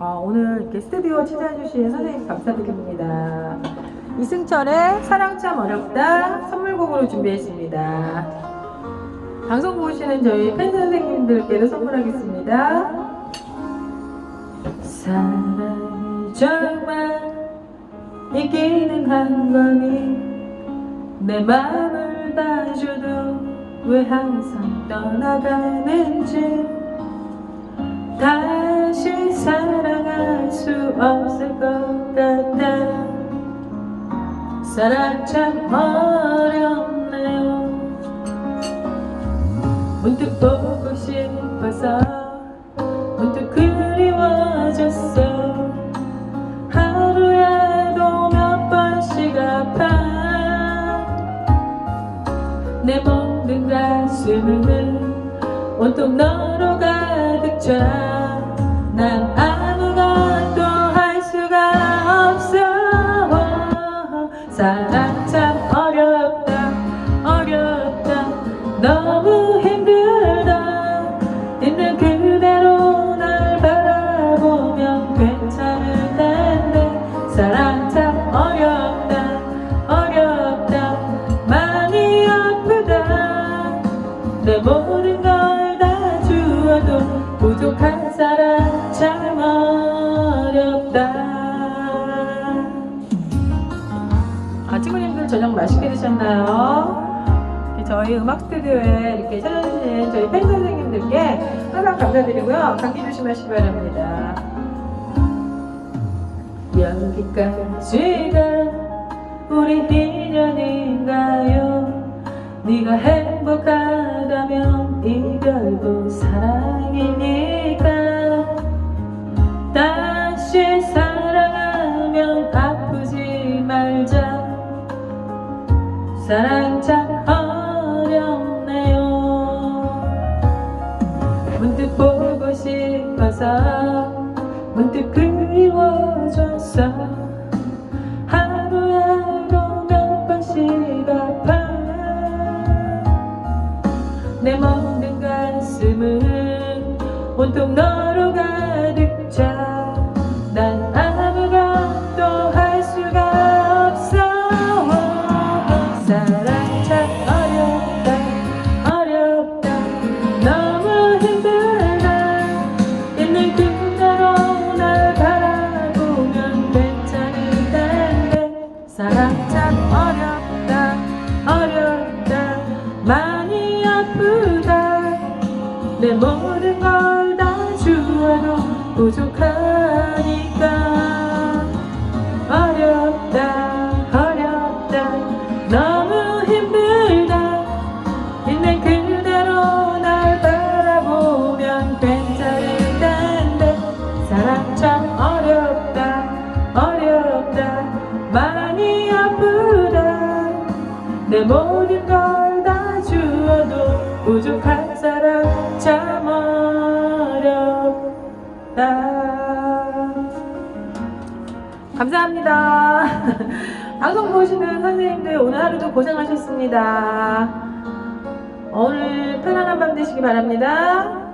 어, 오늘 이렇게 스튜디오 찾아주신 선생님 감사드립니다. 이승철의 사랑 참 어렵다 선물곡으로 준비했습니다. 방송 보시는 저희 팬 선생님들께도 선물하겠습니다. 사랑이 정말 있기는 한 거니 내 마음을 다 줘도 왜 항상 떠나가는지 없을 것 같아. 사랑 참 어렵네요. 문득 보고 싶어서 문득 그리워졌어. 하루에도 몇 번씩 아파. 내 모든 가슴은 온통 너로 가득 차난 사랑 참 어렵다 어렵다. 너무 힘들다. 있는 그대로 날 바라보면 괜찮을 텐데. 사랑 참 어렵다 어렵다. 많이 아프다. 내 모든 걸 다 주어도 부족한 사랑 참 어렵다 저녁 맛있게 드셨나요? 저희 음악 스튜디오에 이렇게 찾아주신 저희 팬 선생님들께 항상 감사드리고요. 감기 조심하시기 바랍니다. 여기까지가 우리 인연인가요? 네가 행복하다면 이별도 사랑이니 싶어서 문득 그리워져서 하루에도 몇 번씩 아파. 내 모든 가슴은 온통 너 많이 아프다. 내 모든 걸 다 주어도 부족하니까. 어렵다 어렵다. 너무 힘들다. 있는 그대로 날 바라보면 괜찮을 텐데. 사랑 참 어렵다 어렵다. 많이 아프다. 내 모든 걸 부족한 사랑 참 어렵다. 감사합니다. 방송 보시는 선생님들 오늘 하루도 고생하셨습니다. 오늘 편안한 밤 되시기 바랍니다